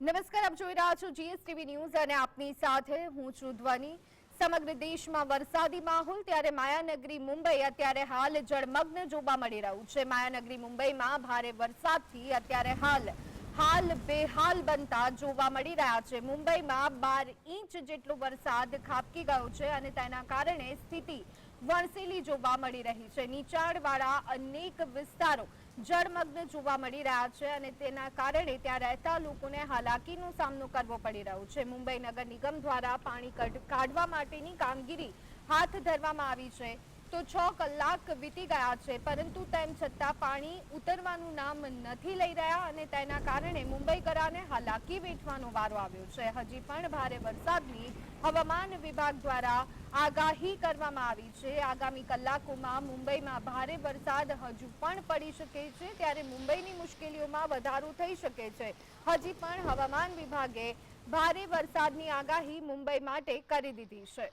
નમસ્કાર, આપ જોઈ રહ્યા છો જીએસટીવી ન્યૂઝ અને આપની સાથે હું છું ધ્વની. સમગ્ર દેશમાં વરસાદી માહોલ, ત્યારે માયાનગરી મુંબઈ અત્યારે હાલ જળમગ્ન જોવા મળી રહ્યું છે. માયાનગરી મુંબઈમાં ભારે વરસાદથી અત્યારે હાલ હાલ બેહાલ બનતા જોવા મળી રહ્યા છે. મુંબઈમાં બાર ઇંચ જેટલો વરસાદ ખાબકી ગયો છે અને તેના કારણે સ્થિતિ વણસેલી જોવા મળી રહી છે. નીચાણવાળા અનેક વિસ્તારો જળમગ્ન જોવા મળી રહ્યા છે અને તેના કારણે ત્યાં રહેતા લોકોને હાલાકીનો સામનો કરવો પડી રહ્યો છે. મુંબઈ નગર નિગમ દ્વારા પાણી કઢ- કાઢવા માટેની કામગીરી હાથ ધરવામાં આવી છે. તો છ કલાક વીતી ગયા છે, પરંતુ તેમ છતાં પાણી ઉતરવાનું નામ નથી લઈ રહ્યા અને તેના કારણે મુંબઈકરાને હાલાકી વેઠવાનો વારો આવ્યો છે. હજી પણ ભારે વરસાદની હવામાન વિભાગ દ્વારા આગાહી કરવામાં આવી છે. આગામી કલાકોમાં મુંબઈમાં ભારે વરસાદ હજુ પણ પડી શકે છે. ત્યારે મુંબઈની મુશ્કેલીઓમાં વધારો થઈ શકે છે. હજી પણ હવામાન વિભાગે ભારે વરસાદની આગાહી મુંબઈ માટે કરી દીધી છે.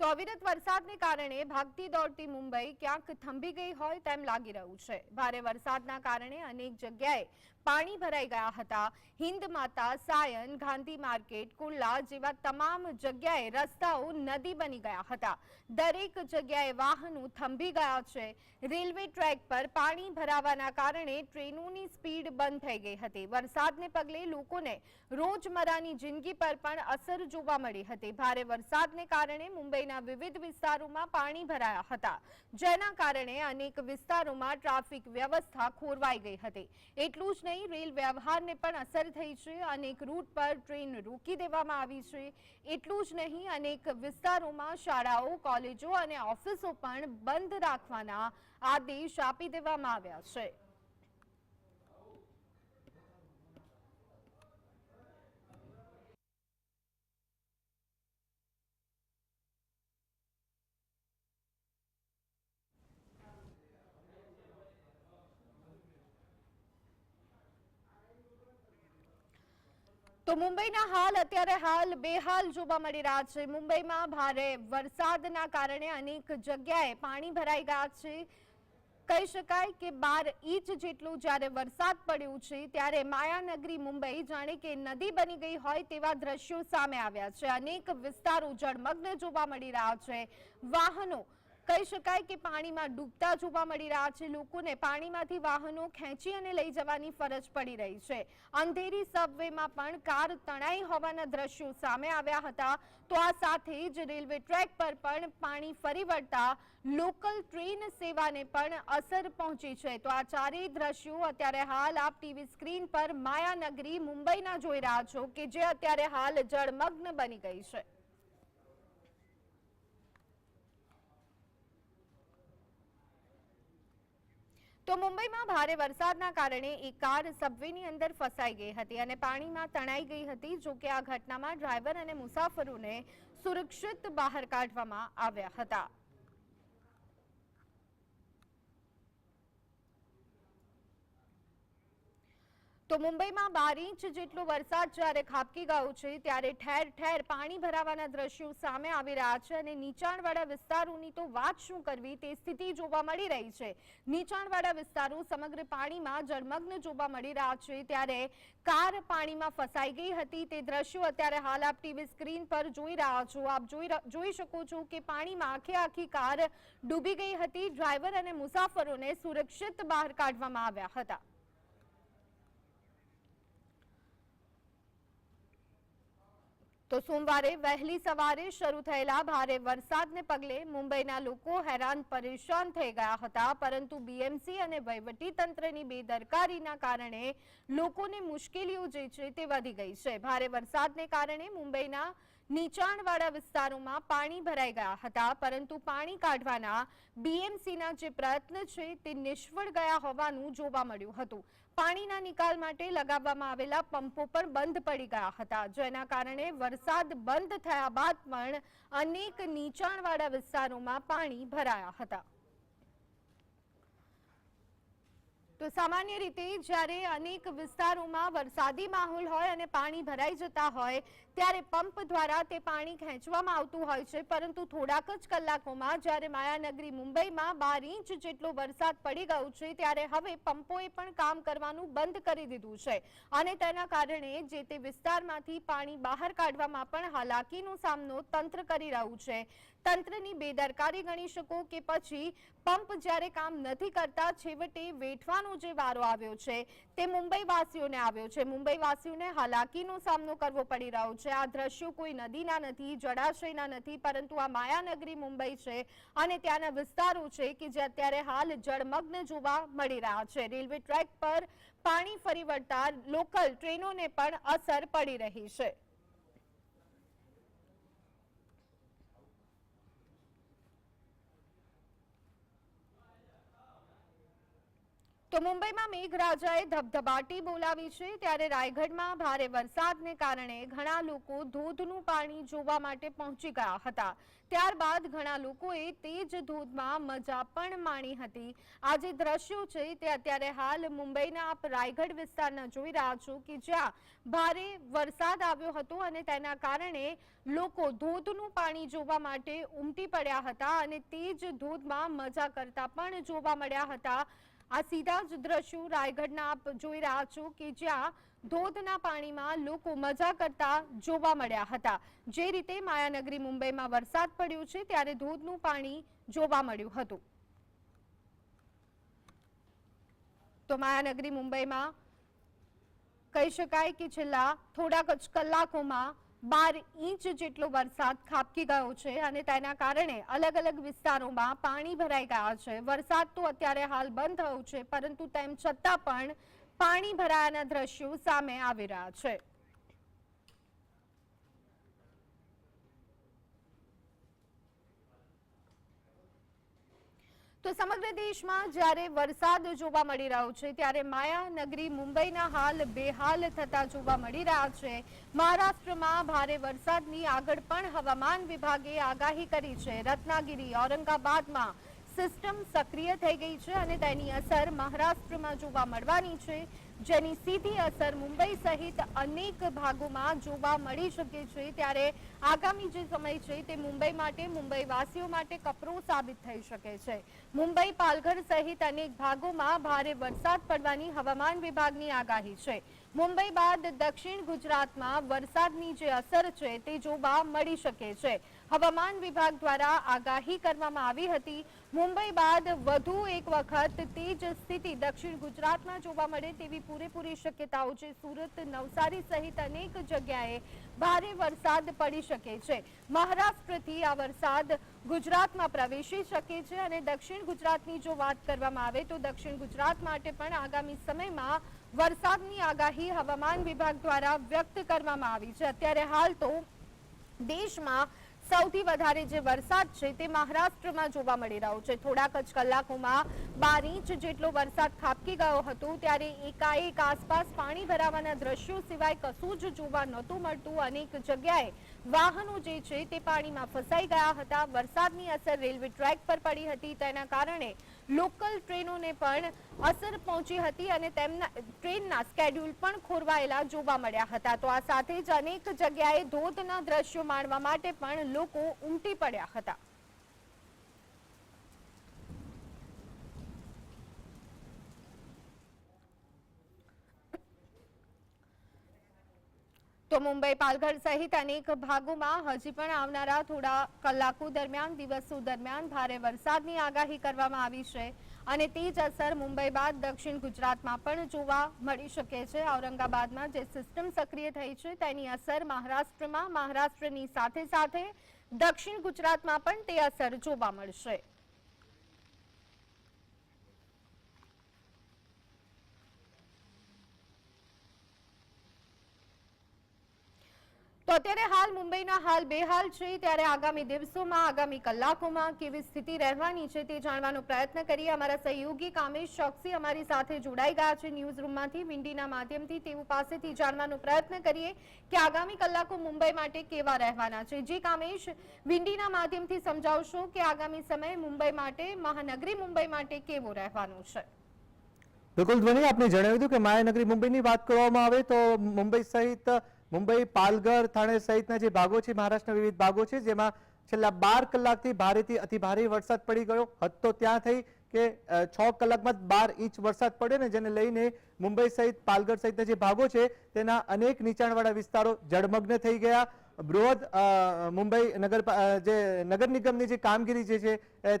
તો અવિરત વરસાદને કારણે ભાગતી દોડતી મુંબઈ ક્યાંક થંભી ગઈ હોય તેમ લાગી રહ્યું છે. ભારે વરસાદના કારણે અનેક જગ્યાએ પાણી ભરાઈ ગયા હતા. હિન્દ માતા, સાયન, ગાંધી માર્કેટ કુંડલા જેવા તમામ જગ્યાએ રસ્તાઓ નદી બની ગયા હતા. દરેક જગ્યાએ વાહનો થંભી ગયા છે. રેલવે ટ્રેક પર પાણી ભરાવાના કારણે ટ્રેનોની સ્પીડ બંધ થઈ ગઈ હતી. વરસાદને પગલે લોકોને રોજમર્રાની જિંદગી પર પણ અસર જોવા મળી હતી. ભારે વરસાદને કારણે મુંબઈના વિવિધ વિસ્તારોમાં પાણી ભરાયા હતા. જેના કારણે અનેક વિસ્તારોમાં ટ્રાફિક વ્યવસ્થા ખોરવાઈ ગઈ હતી. એટલું જ નહીં, રેલ વ્યવહારને પણ અસર થઈ છે. અનેક રૂટ પર ટ્રેન રોકી દેવામાં આવી છે. એટલું જ નહીં, અનેક વિસ્તારોમાં શાળાઓ, કોલેજો અને ઓફિસો પણ બંધ રાખવાના આદેશ આપી દેવામાં આવ્યા છે. તો મુંબઈના હાલ અત્યારે હાલ બેહાલ જોવા મળી રહ્યા છે. મુંબઈમાં ભારે વરસાદના કારણે અનેક જગ્યાએ પાણી ભરાઈ ગયા છે. કહી શકાય કે બાર ઇંચ જેટલું જ્યારે વરસાદ પડ્યો છે, ત્યારે માયાનગરી મુંબઈ જાણે કે નદી બની ગઈ હોય તેવા દ્રશ્યો સામે આવ્યા છે. અનેક વિસ્તારો જળમગ્ન જોવા મળી રહ્યા છે. વાહનો કહી શકાય કે પાણીમાં ડૂબતા જોવા મળી રહ્યા છે. લોકોને પાણીમાંથી વાહનો ખેંચી અને લઈ જવાની ફરજ પડી રહી છે. અંધેરી સબવેમાં પણ કાર તણાઈ હોવાના દ્રશ્યો સામે આવ્યા હતા. તો આ સાથે જ રેલવે ટ્રેક પર પણ પાણી ફરી વળતા લોકલ ટ્રેન સેવાને પણ અસર પહોંચી છે. તો આ ચારેય દ્રશ્યો અત્યારે હાલ આપ ટીવી સ્ક્રીન પર માયાનગરી મુંબઈના જોઈ રહ્યા છો કે જે અત્યારે હાલ જળમગ્ન બની ગઈ છે. તો મુંબઈમાં ભારે વરસાદના કારણે એક કાર સબવેની અંદર ફસાઈ ગઈ હતી અને પાણીમાં તણાઈ ગઈ હતી, જો કે આ ઘટનામાં ડ્રાઈવર અને મુસાફરોને સુરક્ષિત બહાર કાઢવામાં આવ્યા હતા. તો મુંબઈમાં બાર ઇંચ જેટલો વરસાદ જ્યારે ખાબકી ગયો છે, ત્યારે ઠેર ઠેર પાણી ભરાવાના દ્રશ્યો સામે આવી રહ્યા છે અને નીચાણવાળા વિસ્તારોની તો વાત શું કરવી તે સ્થિતિ જોવા મળી રહી છે. નીચાણવાળા વિસ્તારો સમગ્ર પાણીમાં જળમગ્ન જોવા મળી રહ્યા છે. ત્યારે કાર પાણીમાં ફસાઈ ગઈ હતી. તે દ્રશ્યો અત્યારે હાલ આપ ટીવી સ્ક્રીન પર જોઈ રહ્યા છો. આપ જોઈ જોઈ શકો છો કે પાણીમાં આખે આખી કાર ડૂબી ગઈ હતી. ડ્રાઈવર અને મુસાફરોને સુરક્ષિત બહાર કાઢવામાં આવ્યા હતા. તો સોમવારે વહેલી સવારે શરૂ થયેલા ભારે વરસાદને પગલે મુંબઈના લોકો હેરાન પરેશાન થઈ ગયા હતા, પરંતુ બીએમસી અને વહીવટી તંત્રની બેદરકારીના કારણે લોકોને મુશ્કેલીઓ જે છે તે વધી ગઈ છે. ભારે વરસાદને કારણે મુંબઈના નીચાણવાળા વિસ્તારોમાં પાણી ભરાઈ ગયા હતા, પરંતુ પાણી કાઢવાના બીએમસીના જે પ્રયત્ન છે તે નિષ્ફળ ગયા હોવાનું જોવા મળ્યું હતું. પાણીના નિકાલ માટે લગાવવામાં આવેલા પંપો પણ બંધ પડી ગયા હતા. જેના કારણે વરસાદ બંધ થયા બાદ પણ અનેક નીચાણવાળા વિસ્તારોમાં પાણી ભરાયા હતા. તો સામાન્ય રીતે જ્યારે અનેક વિસ્તારોમાં વરસાદી માહોલ હોય અને પાણી ભરાઈ જતા હોય ત્યારે પંપ દ્વારા તે પાણી ખેંચવામાં આવતું હોય છે, પરંતુ થોડાક જ કલાકોમાં જ્યારે માયાનગરી મુંબઈમાં બાર ઇંચ જેટલો વરસાદ પડી ગયો છે, ત્યારે હવે પંપોએ પણ કામ કરવાનું બંધ કરી દીધું છે. અને તેના કારણે જે તે વિસ્તારમાંથી પાણી બહાર કાઢવામાં પણ હાલાકીનો સામનો તંત્ર કરી રહ્યું છે. તંત્રની બેદરકારી ગણી શકો કે પછી પંપ જ્યારે કામ નથી કરતા, છેવટે વેઠવાનો જે વારો આવ્યો છે, તે મુંબઈવાસીઓને આવ્યો છે. મુંબઈવાસીઓને હાલાકીનો સામનો કરવો પડી રહ્યો છે આ દ્રશ્યો કોઈ નદીના નથી, જળાશયના નથી, પરંતુ આ માયાનગરી મુંબઈ છે અને ત્યાંના વિસ્તારો છે કે જે અત્યારે હાલ જળમગ્ન જોવા મળી રહ્યા છે. રેલવે ટ્રેક પર પાણી ફરી વળતા લોકલ ટ્રેનોને પણ અસર પડી રહી છે. તો મુંબઈમાં મેઘરાજાએ ધબધબાટી બોલાવી છે, ત્યારે રાયગઢમાં ભારે વરસાદને કારણે ઘણા લોકો ધોધનું પાણી જોવા માટે પહોંચી ગયા હતા. ત્યારબાદ ઘણા લોકોએ તે જ ધોધમાં મજા પણ માણી હતી. આ જે દ્રશ્યો છે, તે અત્યારે હાલ મુંબઈના આપ રાયગઢ વિસ્તારના જોઈ રહ્યા છો કે જ્યાં ભારે વરસાદ આવ્યો હતો અને તેના કારણે લોકો ધોધનું પાણી જોવા માટે ઉમટી પડ્યા હતા અને તે જ ધોધમાં મજા કરતા પણ જોવા મળ્યા હતા. આ સીધા જ દ્રશ્યો રાયગઢના આપ જોઈ રહ્યા છો કે જ્યાં ધોધના પાણીમાં લોકો મજા કરતા જોવા મળ્યા હતા. જે રીતે માયાનગરી મુંબઈમાં વરસાદ પડ્યો છે, ત્યારે ધોધનું પાણી જોવા મળ્યું હતું. તો માયાનગરી મુંબઈમાં કહી શકાય કે છેલ્લા થોડાક જ કલાકોમાં બાર ઇંચ જેટલો વરસાદ ખાબકી ગયો છે અને તેના કારણે અલગ અલગ વિસ્તારોમાં પાણી ભરાઈ ગયા છે. વરસાદ તો અત્યારે હાલ બંધ થયો છે, પરંતુ તેમ છતાં પણ પાણી ભરાયાના દ્રશ્યો સામે આવી રહ્યા છે. તો સમગ્ર દેશમાં જ્યારે વરસાદ જોવા મળી રહ્યો છે, ત્યારે માયાનગરી મુંબઈના હાલ બેહાલ થતા જોવા મળી રહ્યા છે. મહારાષ્ટ્રમાં ભારે વરસાદની આગળ પણ હવામાન વિભાગે આગાહી કરી છે. રત્નાગીરી, ઔરંગાબાદમાં સિસ્ટમ સક્રિય થઈ ગઈ છે અને તેની અસર મહારાષ્ટ્રમાં જોવા મળવાની છે. જેની સીધી અસર મુંબઈ સહિત અનેક ભાગોમાં જોવા મળી શકે છે. ત્યારે આગામી જે સમય છે તે મુંબઈ માટે, મુંબઈવાસીઓ માટે કપરો સાબિત થઈ શકે છે. મુંબઈ, પાલઘર સહિત અનેક ભાગોમાં ભારે વરસાદ પડવાની હવામાન વિભાગની આગાહી છે. મુંબઈ બાદ દક્ષિણ ગુજરાતમાં વરસાદની જે અસર છે તે જોવા મળી શકે છે. હવામાન વિભાગ દ્વારા આગાહી કરવામાં આવી હતી. મુંબઈ બાદ વધુ એક વખત તે જ સ્થિતિ દક્ષિણ ગુજરાતમાં જોવા મળે તેવી પૂરેપૂરી શક્યતાઓ છે. સુરત, નવસારી સહિત અનેક જગ્યાએ ભારે વરસાદ પડી શકે છે. મહારાષ્ટ્રથી આ વરસાદ ગુજરાતમાં પ્રવેશી શકે છે અને દક્ષિણ ગુજરાતની જો વાત કરવામાં આવે તો દક્ષિણ ગુજરાત માટે પણ આગામી સમયમાં વરસાદની આગાહી હવામાન વિભાગ દ્વારા વ્યક્ત કરવામાં આવી છે. અત્યારે હાલ તો દેશમાં સૌથી વધારે જે વરસાદ છે તે મહારાષ્ટ્રમાં જોવા મળી રહ્યો છે. થોડાક જ કલાકોમાં બાર ઇંચ જેટલો વરસાદ ખાબકી ગયો હતો ત્યારે એકાએક આસપાસ પાણી ભરાવાના દ્રશ્યો સિવાય કશું જ જોવા નહોતું મળતું. અનેક જગ્યાએ વાહનો જે છે તે પાણીમાં ફસાઈ ગયા હતા. વરસાદની અસર રેલવે ટ્રેક પર પડી હતી. તેના કારણે લોકલ ટ્રેનોને પણ અસર પહોંચી હતી અને તેમના ટ્રેનના સ્કેડ્યુલ પણ ખોરવાયેલા જોવા મળ્યા હતા. તો આ સાથે જ અનેક જગ્યાએ ધોધના દ્રશ્યો માણવા માટે પણ લોકો ઉમટી પડ્યા હતા. તો મુંબઈ પાલઘર સહિત અનેક ભાગોમાં હજી પણ આવનારા થોડા કલાકો દરમિયાન, દિવસો દરમિયાન ભારે વરસાદની આગાહી કરવામાં આવી છે અને તે જ અસર મુંબઈ બાદ દક્ષિણ ગુજરાતમાં પણ જોવા મળી શકે છે. ઔરંગાબાદમાં જે સિસ્ટમ સક્રિય થઈ છે તેની અસર મહારાષ્ટ્રમાં, મહારાષ્ટ્રની સાથે સાથે દક્ષિણ ગુજરાતમાં પણ તે અસર જોવા મળશે. તો અત્યારે હાલ મુંબઈના હાલ બેહાલ છે. ત્યારે આગામી દિવસોમાં, આગામી કલાકોમાં કેવી સ્થિતિ રહેવાની છે તે જાણવાનો પ્રયત્ન કરીએ. અમારા સહયોગી કામેશ ચોકસી અમારી સાથે જોડાઈ ગયા છે ન્યૂઝ રૂમમાંથી વિંડીના માધ્યમથી તેઓ પાસેથી જાણવાનો પ્રયત્ન કરીએ કે આગામી કલાકો મુંબઈ માટે કેવા રહેવાના છે. જી કામેશ, વિંડીના માધ્યમથી સમજાવશો કે આગામી સમય મુંબઈ માટે, મહાનગરી મુંબઈ માટે કેવો રહેવાનું છે? બિલકુલ ધ્વની, આપને જણાવ્યું હતું કે મહાનગરી મુંબઈની વાત કરવામાં આવે તો મુંબઈ સહિત મુંબઈ, પાલઘર થાણે સહિતના જે ભાગો છે, મહારાષ્ટ્રના વિવિધ ભાગો છે, જેમાં છેલ્લા બાર કલાકથી ભારેથી અતિભારે વરસાદ પડી ગયો. હદ તો ત્યાં થઈ કે છ કલાકમાં બાર ઇંચ વરસાદ પડ્યો ને જેને લઈને મુંબઈ સહિત પાલઘર સહિતના જે ભાગો છે, તેના અનેક નીચાણવાળા વિસ્તારો જળમગ્ન થઈ ગયા. બૃહદ મુંબઈ નગર જે નગર નિગમની જે કામગીરી જે છે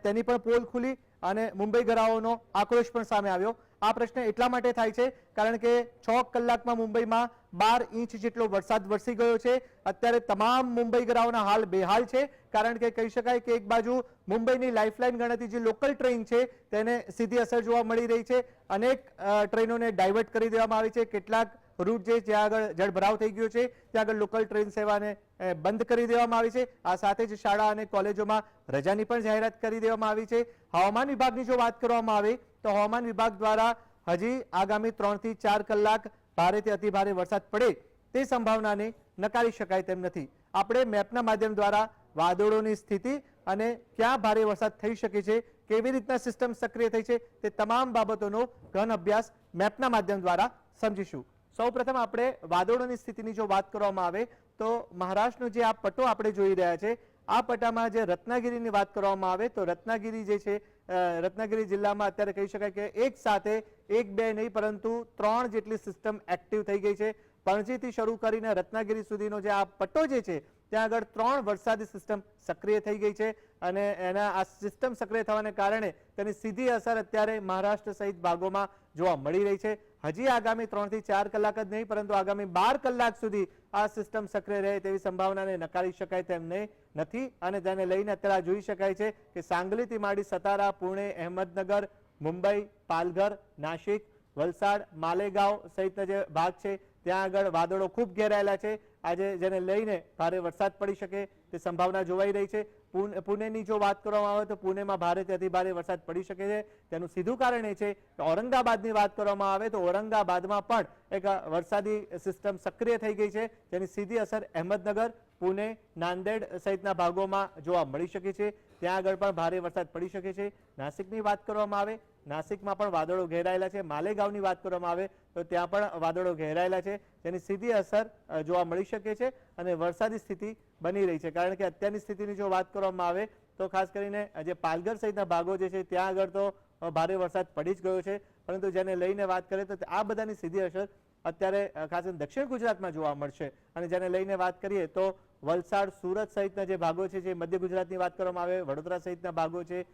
તેની પણ પોલ ખુલી અને મુંબઈ ગરાઓનો આક્રોશ પણ સામે આવ્યો. આ પ્રશ્ન એટલા માટે થાય છે કારણ કે છ કલાકમાં મુંબઈમાં બાર ઇંચ જેટલો વરસાદ વરસી ગયો છે. અત્યારે તમામ મુંબઈ ગરાઓના હાલ બેહાલ છે. કારણ કે કહી શકાય કે એક બાજુ મુંબઈની લાઇફલાઇન ગણાતી જે લોકલ ટ્રેન છે તેને સીધી અસર જોવા મળી રહી છે. અનેક ટ્રેનોને ડાયવર્ટ કરી દેવામાં આવી છે. કેટલાક રૂટ જે જ્યાં આગળ જળભરાવ થઈ ગયો છે, ત્યાં આગળ લોકલ ટ્રેન સેવાને બંધ કરી દેવામાં આવી છે. આ સાથે જ શાળા અને કોલેજોમાં રજાની પણ જાહેરાત કરી દેવામાં આવી છે. હવામાન વિભાગની જો વાત કરવામાં આવે તો હવામાન વિભાગ દ્વારા હજી આગામી ત્રણથી ચાર કલાક ભારેથી અતિ ભારે વરસાદ પડે તે સંભાવનાને નકારી શકાય તેમ નથી. આપણે મેપના માધ્યમ દ્વારા વાદળોની સ્થિતિ અને ક્યાં ભારે વરસાદ થઈ શકે છે, કેવી રીતના સિસ્ટમ સક્રિય થઈ છે, તે તમામ બાબતોનો ઘન અભ્યાસ મેપના માધ્યમ દ્વારા સમજીશું. સૌપ્રથમ આપણે વાદળોની સ્થિતિની જો વાત કરવામાં આવે, તો મહારાષ્ટ્રનો જે આ પટ્ટો આપણે જોઈ રહ્યા છે આ પટ્ટામાં જે રત્નાગીરીની વાત કરવામાં આવે તો રત્નાગીરી જે છે રત્નાગીરી જિલ્લામાં અત્યારે કહી શકાય કે એક સાથે એક બે નહીં, પરંતુ ત્રણ જેટલી સિસ્ટમ એક્ટિવ થઈ ગઈ છે. પણજીથી શરૂ કરીને રત્નાગીરી સુધીનો જે આ પટ્ટો જે છે, ત્યાં આગળ ત્રણ વરસાદી સિસ્ટમ સક્રિય થઈ ગઈ છે અને એના આ સિસ્ટમ સક્રિય થવાને કારણે તેની સીધી અસર અત્યારે મહારાષ્ટ્ર સહિત ભાગોમાં જોવા મળી રહી છે. હજી આગામી ત્રણથી ચાર કલાક જ નહીં, પરંતુ આગામી બાર કલાક સુધી આ સિસ્ટમ સક્રિય રહે તેવી સંભાવનાને નકારી શકાય તેમ નથી અને તેને લઈને અત્યારે જોઈ શકાય છે કે સાંગલીથી માંડી સતારા, પુણે, અહેમદનગર, મુંબઈ, પાલઘર નાશિક વલસાડ, માલેગાંવ સહિતના જે ભાગ છે, ત્યાં આગળ વાદળો ખૂબ ઘેરાયેલા છે. આજે જેને લઈને ભારે વરસાદ પડી શકે તે સંભાવના જોવાઈ રહી છે. પુણેની જો વાત કરવામાં આવે તો પુણેમાં ભારેથી અતિ ભારે વરસાદ પડી શકે છે. તેનું સીધું કારણ એ છે કે ઔરંગાબાદની વાત કરવામાં આવે તો ઔરંગાબાદમાં પણ એક વરસાદી સિસ્ટમ સક્રિય થઈ ગઈ છે. જેની સીધી અસર અહેમદનગર, પુણે, નાંદેડ સહિતના ભાગોમાં જોવા મળી શકે છે. ત્યાં આગળ પણ ભારે વરસાદ પડી શકે છે. નાસિકની વાત કરવામાં આવે, નાસિકમાં પણ વાદળો ઘેરાયેલા છે. માલેગાંવની વાત કરવામાં આવે, તો ત્યાં પણ વાદળો ઘેરાયેલા છે, જેની સીધી અસર જોવા મળી શકે છે અને વરસાદી સ્થિતિ બની રહી છે. કારણ કે અત્યારની સ્થિતિની જો વાત કરવામાં આવે, તો ખાસ કરીને જે પાલઘર સહિતના ભાગો જે છે, ત્યાં આગળ તો ભારે વરસાદ પડી જ ગયો છે. પરંતુ જેને લઈને વાત કરીએ, તો આ બધાની સીધી અસર અત્યારે ખાસ કરીને દક્ષિણ ગુજરાતમાં જોવા મળશે. અને જેને લઈને વાત કરીએ તો વલસાડ, સુરત સહિતના જે ભાગો છે, જે મધ્ય ગુજરાતની વાત કરવામાં આવે, વડોદરા સહિતના ભાગો છે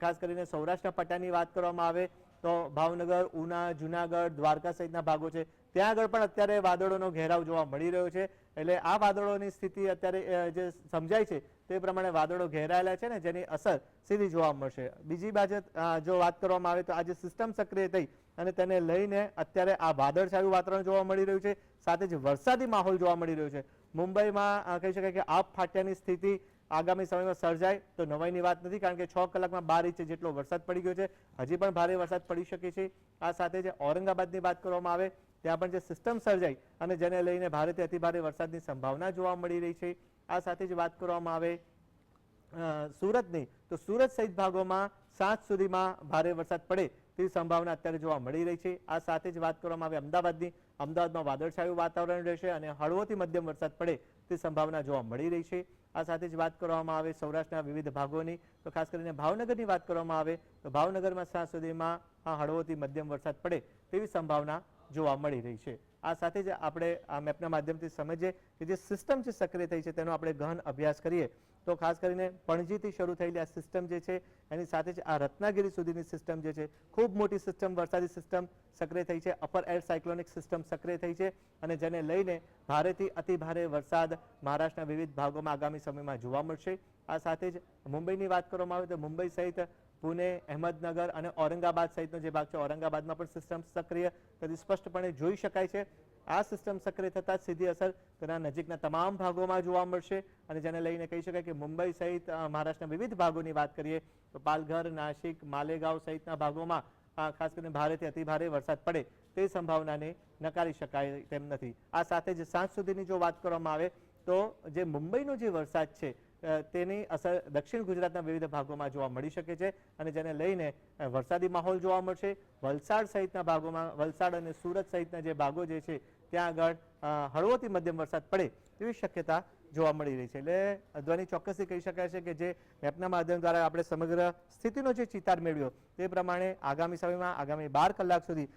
ખાસ કરીને સૌરાષ્ટ્રના પટ્ટાની વાત કરવામાં આવે, તો ભાવનગર, ઉના, જુનાગઢ, દ્વારકા સહિતના ભાગો છે. ત્યાં આગળ પણ અત્યારે વાદળોનો ઘેરાવ જોવા મળી રહ્યો છે. એટલે આ વાદળોની સ્થિતિ અત્યારે જે સમજાય છે, તે પ્રમાણે વાદળો ઘેરાયેલા છે ને જેની અસર સીધી જોવા મળશે. બીજી બાજુ જો વાત કરવામાં આવે તો આ જે સિસ્ટમ સક્રિય થઈ અને તેને લઈને અત્યારે આ વાદળછાયું વાતાવરણ જોવા મળી રહ્યું છે, સાથે જ વરસાદી માહોલ જોવા મળી રહ્યો છે. મુંબઈમાં કહી શકાય કે આપ ફાટ્યાની સ્થિતિ આગામી સમયમાં સર્જાય તો નવાઈની વાત નથી, કારણ કે છ કલાકમાં બાર ઇંચ જેટલો વરસાદ પડી ગયો છે. હજી પણ ભારે વરસાદ પડી શકે છે. આ સાથે જે ઔરંગાબાદની વાત કરવામાં આવે, ત્યાં પણ જે સિસ્ટમ સર્જાઈ અને જેને લઈને ભારેથી અતિભારે વરસાદની સંભાવના જોવા મળી રહી છે. આ સાથે જ વાત કરવામાં આવે સુરતની, તો સુરત સહિત ભાગોમાં સાંજ સુધીમાં ભારે વરસાદ પડે તેવી સંભાવના અત્યારે જોવા મળી રહી છે. આ સાથે જ વાત કરવામાં આવે અમદાવાદની. અમદાવાદમાં વાદળછાયું વાતાવરણ રહેશે અને હળવોથી મધ્યમ વરસાદ પડે તે સંભાવના જોવા મળી રહી છે. આ સાથે જ વાત કરવામાં આવે સૌરાષ્ટ્રના વિવિધ ભાગોની. તો ખાસ કરીને ભાવનગરની વાત કરવામાં આવે તો ભાવનગરમાં સાંજ સુધીમાં આ હળવોથી મધ્યમ વરસાદ પડે તેવી સંભાવના જોવા મળી રહી છે. આ સાથે જ આપણે આ મેપના માધ્યમથી સમજીએ કે જે સિસ્ટમ છે સક્રિય થઈ છે તેનો આપણે ગહન અભ્યાસ કરીએ. તો ખાસ કરીને પણજીથી શરૂ થયેલી આ સિસ્ટમ જે છે, એની સાથે જ આ રત્નાગીરી સુધીની સિસ્ટમ જે છે, ખૂબ મોટી સિસ્ટમ વરસાદી સિસ્ટમ સક્રિય થઈ છે અપર એર સાયક્લોનિક સિસ્ટમ સક્રિય થઈ છે અને જેને લઈને ભારેથી અતિ ભારે વરસાદ મહારાષ્ટ્રના વિવિધ ભાગોમાં આગામી સમયમાં જોવા મળશે. આ સાથે જ મુંબઈની વાત કરવામાં આવે તો મુંબઈ સહિત પુણે, અહેમદનગર અને ઔરંગાબાદ સહિતનો જે ભાગ છે, ઔરંગાબાદમાં પણ સિસ્ટમ સક્રિય. તેથી સ્પષ્ટપણે જોઈ શકાય છે આ સિસ્ટમ સક્રિય થતાં જ સીધી અસર તેના નજીકના તમામ ભાગોમાં જોવા મળશે. અને જેને લઈને કહી શકાય કે મુંબઈ સહિત મહારાષ્ટ્રના વિવિધ ભાગોની વાત કરીએ, તો પાલઘર, નાસિક, માલેગાંવ સહિતના ભાગોમાં ખાસ કરીને ભારેથી અતિ ભારે વરસાદ પડે તે સંભાવનાને નકારી શકાય તેમ નથી. આ સાથે જ સાંજ સુધીની જો વાત કરવામાં આવે, તો જે મુંબઈનો જે વરસાદ છે તેની અસર દક્ષિણ ગુજરાતના વિવિધ ભાગોમાં જોવા મળી શકે છે. અને જેને લઈને વરસાદી માહોલ જોવા મળશે. વલસાડ સહિતના ભાગોમાં, વલસાડ અને સુરત સહિતના જે ભાગો જે છે ત્યાં આગળ હળવોથી મધ્યમ વરસાદ પડે તેવી શક્યતા જોવા મળી રહી છે. એટલે અધવાની ચોક્કસથી કહી શકાય છે કે જે મેપના માધ્યમ દ્વારા આપણે સમગ્ર સ્થિતિનો જે ચિતાર મેળવ્યો તે પ્રમાણે આગામી સમયમાં આગામી બાર કલાક સુધી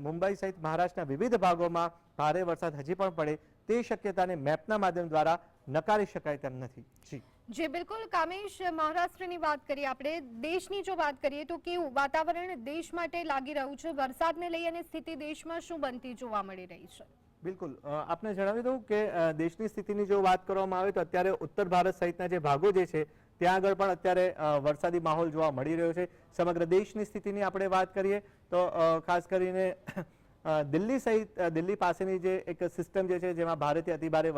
મુંબઈ સહિત મહારાષ્ટ્રના વિવિધ ભાગોમાં ભારે વરસાદ હજી પણ પડે તે શક્યતાને મેપના માધ્યમ દ્વારા નકારી શકાય તેમ નથી. જી. જે બિલકુલ કામેશ મહારાષ્ટ્રની વાત કરીએ, આપણે દેશની જો વાત કરીએ તો કેવું, વાતાવરણ દેશ માટે લાગી રહ્યું છે, વરસાદને લઈ સ્થિતિ દેશમાં શું બનતી જોવા મળી રહી છે? બિલકુલ. આપને જણાવી દઉં કે દેશની સ્થિતિની જો વાત કરવામાં આવે તો અત્યારે ઉત્તર ભારત સહિતના જે ભાગો જે છે, ત્યાં આગળ પણ અત્યારે વરસાદી માહોલ જોવા મળી રહ્યો છે. સમગ્ર દેશની સ્થિતિની આપણે વાત કરીએ તો ખાસ કરીને દિલ્હી સહિત દિલ્હી પાસેની જે એક સિસ્ટમ જે છે, જેમાં ભારેથી અતિભારે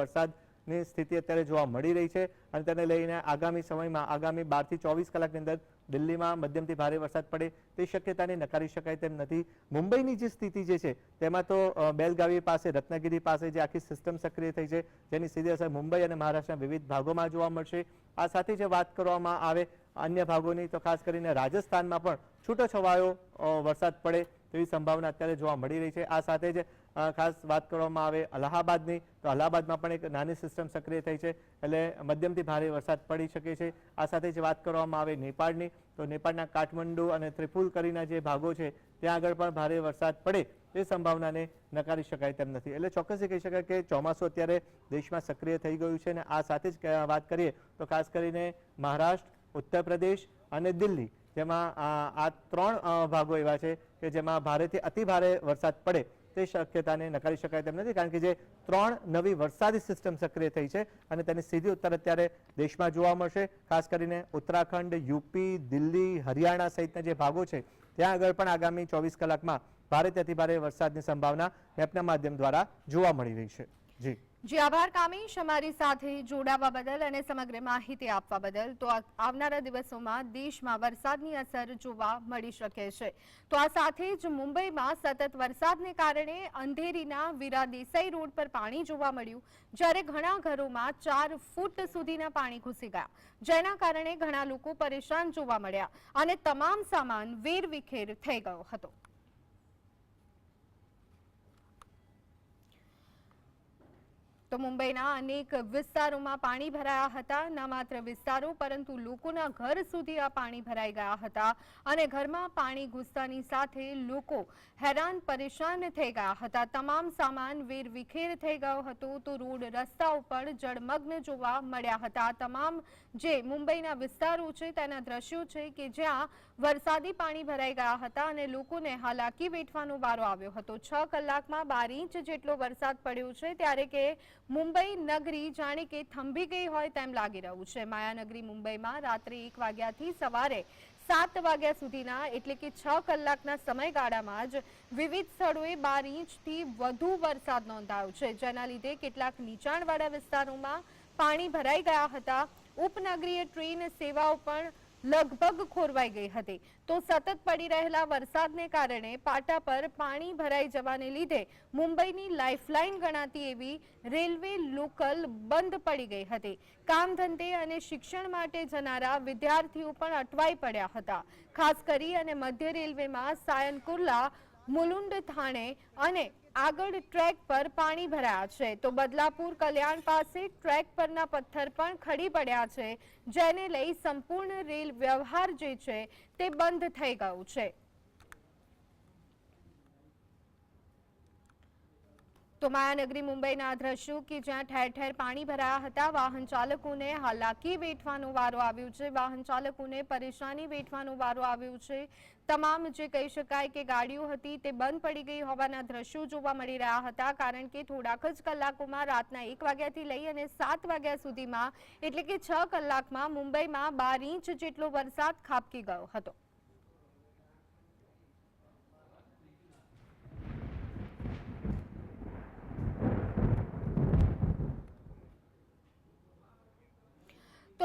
વરસાદની સ્થિતિ અત્યારે જોવા મળી રહી છે અને તેને લઈને આગામી સમયમાં, આગામી બારથી ચોવીસ કલાકની અંદર દિલ્હીમાં મધ્યમથી ભારે વરસાદ પડે તે શક્યતાને નકારી શકાય તેમ નથી. મુંબઈની જે સ્થિતિ જે છે, તેમાં તો બેલગાવી પાસે, રત્નાગીરી પાસે જે આખી સિસ્ટમ સક્રિય થઈ છે, જેની સીધી અસર મુંબઈ અને મહારાષ્ટ્રના વિવિધ ભાગોમાં જોવા મળશે. આ સાથે જે વાત કરવામાં આવે, અન્ય ભાગોની તો ખાસ કરીને રાજસ્થાનમાં પણ છૂટોછવાયો છવાયો વરસાદ પડે તેવી સંભાવના અત્યારે જોવા મળી રહી છે. આ સાથે જ ખાસ વાત કરવામાં આવે અલ્હાબાદની, તો અલ્હાબાદમાં પણ એક નાની સિસ્ટમ સક્રિય થઈ છે, એટલે મધ્યમથી ભારે વરસાદ પડી શકે છે. આ સાથે જ વાત કરવામાં આવે નેપાળની, તો નેપાળના કાઠમંડુ અને ત્રિપુલ કરીના જે ભાગો છે, ત્યાં આગળ પણ ભારે વરસાદ પડે એ સંભાવનાને નકારી શકાય તેમ નથી. એટલે ચોક્કસથી કહી શકાય કે ચોમાસું અત્યારે દેશમાં સક્રિય થઈ ગયું છે અને આ સાથે જ વાત કરીએ, તો ખાસ કરીને મહારાષ્ટ્ર ઉત્તર પ્રદેશ અને દિલ્હી, જેમાં આ ત્રણ ભાગો એવા છે કે જેમાં ભારેથી અતિ ભારે વરસાદ પડે. તે શક્યતાને નકારી શકાય તેમ નથી, કારણ કે જે ત્રણ નવી વરસાદી સિસ્ટમ સક્રિય થઈ છે અને તેની સીધી ઉત્તર અત્યારે દેશમાં જોવા મળશે. ખાસ કરીને ઉત્તરાખંડ, યુપી, દિલ્હી, હરિયાણા સહિતના જે ભાગો છે, ત્યાં આગળ પણ આગામી ચોવીસ કલાકમાં ભારે અતિ ભારે વરસાદની સંભાવના મેપના માધ્યમ દ્વારા જોવા મળી રહી છે. જી. જી, આભાર કામેશ અમારી સાથે જોડાવા બદલ અને સમગ્ર માહિતી આપવા બદલ તો આવનારા દિવસોમાં દેશમાં વરસાદની અસર જોવા મળી શકે છે. તો આ સાથે જ મુંબઈમાં સતત વરસાદને કારણે અંધેરીના વીરા દેસાઈ રોડ પર પાણી જોવા મળ્યું, જ્યારે ઘણા ઘરોમાં ચાર ફૂટ સુધીના પાણી ઘૂસી ગયા. જેના કારણે ઘણા લોકો પરેશાન જોવા મળ્યા અને તમામ સામાન વેરવિખેર થઈ ગયો હતો. તો મુંબઈના અનેક વિસ્તારોમાં પાણી ભરાયા હતા. ન માત્ર વિસ્તારો, પરંતુ લોકોના ઘર સુધી આ પાણી ભરાઈ ગયા હતા અને ઘરમાં પાણી ઘૂસતાની સાથે લોકો હેરાન, પરેશાન થઈ ગયા હતા. તમામ સામાન વેરવિખેર થઈ ગયો હતો તો રોડ, રસ્તા ઉપર જળમગ્ન જોવા મળ્યા હતા. તમામ જે મુંબઈના વિસ્તારો છે, તેના દ્રશ્યો છે કે જ્યાં વરસાદી પાણી ભરાઈ ગયા હતા અને લોકોને હાલાકી વેઠવાનો વારો આવ્યો હતો. છ કલાકમાં બાર ઇંચ જેટલો વરસાદ પડ્યો છે ત્યારે કે મુંબઈ નગરી જાણે કે થંભી ગઈ હોય તેમ લાગી રહ્યું છે. માયાનગરી મુંબઈમાં રાત્રે એક વાગ્યાથી સવારે સાત વાગ્યા સુધીના એટલે કે છ કલાકના સમયગાળામાં જ વિવિધ સ્થળોએ બાર ઇંચથી વધુ વરસાદ નોંધાયો છે. જેના લીધે કેટલાક નીચાણવાળા વિસ્તારોમાં પાણી ભરાઈ ગયા હતા. ઉપનગરીય ટ્રેન સેવાઓ પણ લગભગ ખોરવાઈ ગઈ હતી. તો સતત પડી રહેલા વરસાદને કારણે પાટા પર પાણી ભરાઈ જવાને લીધે મુંબઈની લાઇફલાઇન ગણાતી એવી રેલવે લોકલ બંધ પડી ગઈ હતી. કામ ધંધે અને શિક્ષણ માટે જનારા વિદ્યાર્થીઓ પણ અટવાઈ પડ્યા હતા. ખાસ કરી અને મધ્ય રેલવેમાં સાયન કુર્લા મુલુંડ થાણે અને આગળ ટ્રેક પર પાણી ભરાયા છે. તો બદલાપુર કલ્યાણ પાસે ટ્રેક પરના પથ્થર પણ ખડી પડ્યા છે, જેને લઈ સંપૂર્ણ રેલ વ્યવહાર જે છે તે બંધ થઈ ગયું છે. તો માયાનગરી મુંબઈના દ્રશ્યો કે જ્યાં ઠેર ઠેર પાણી ભરાયા હતા, વાહન ચાલકોને હાલાકી વેઠવાનો વારો આવ્યો છે. વાહન ચાલકોને પરેશાની વેઠવાનો વારો આવ્યો છે. તમામ જે કહી શકાય કે ગાડીઓ હતી તે બંધ પડી ગઈ હોવાના દ્રશ્યો જોવા મળી રહ્યા હતા. કારણ કે થોડાક જ કલાકોમાં રાતના એક વાગ્યાથી લઈ અને સાત વાગ્યા સુધીમાં, એટલે કે છ કલાકમાં મુંબઈમાં બાર ઇંચ જેટલો વરસાદ ખાબકી ગયો હતો.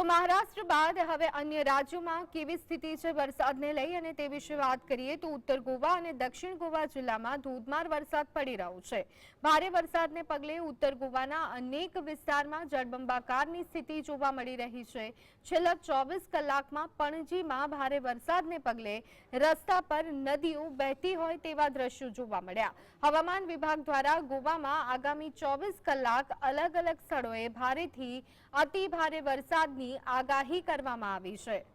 તો મહારાષ્ટ્ર બાદ હવે અન્ય રાજ્યોમાં કેવી સ્થિતિ છે વરસાદને લઈ અને તે વિશે વાત કરીએ તો ઉત્તર ગોવા અને દક્ષિણ ગોવા જિલ્લામાં ધોધમાર વરસાદ પડી રહ્યો છે. ભારે વરસાદને પગલે ઉત્તર ગોવાના અનેક વિસ્તારમાં જળબંબાકારની સ્થિતિ જોવા મળી રહી છે. છેલ્લા ચોવીસ કલાકમાં પણજીમાં ભારે વરસાદને પગલે રસ્તા પર નદીઓ વહેતી હોય તેવા દ્રશ્યો જોવા મળ્યા. હવામાન વિભાગ દ્વારા ગોવામાં આગામી ચોવીસ કલાક અલગ અલગ સ્થળોએ ભારેથી અતિ ભારે વરસાદની આગાહી કરવામાં આવી છે.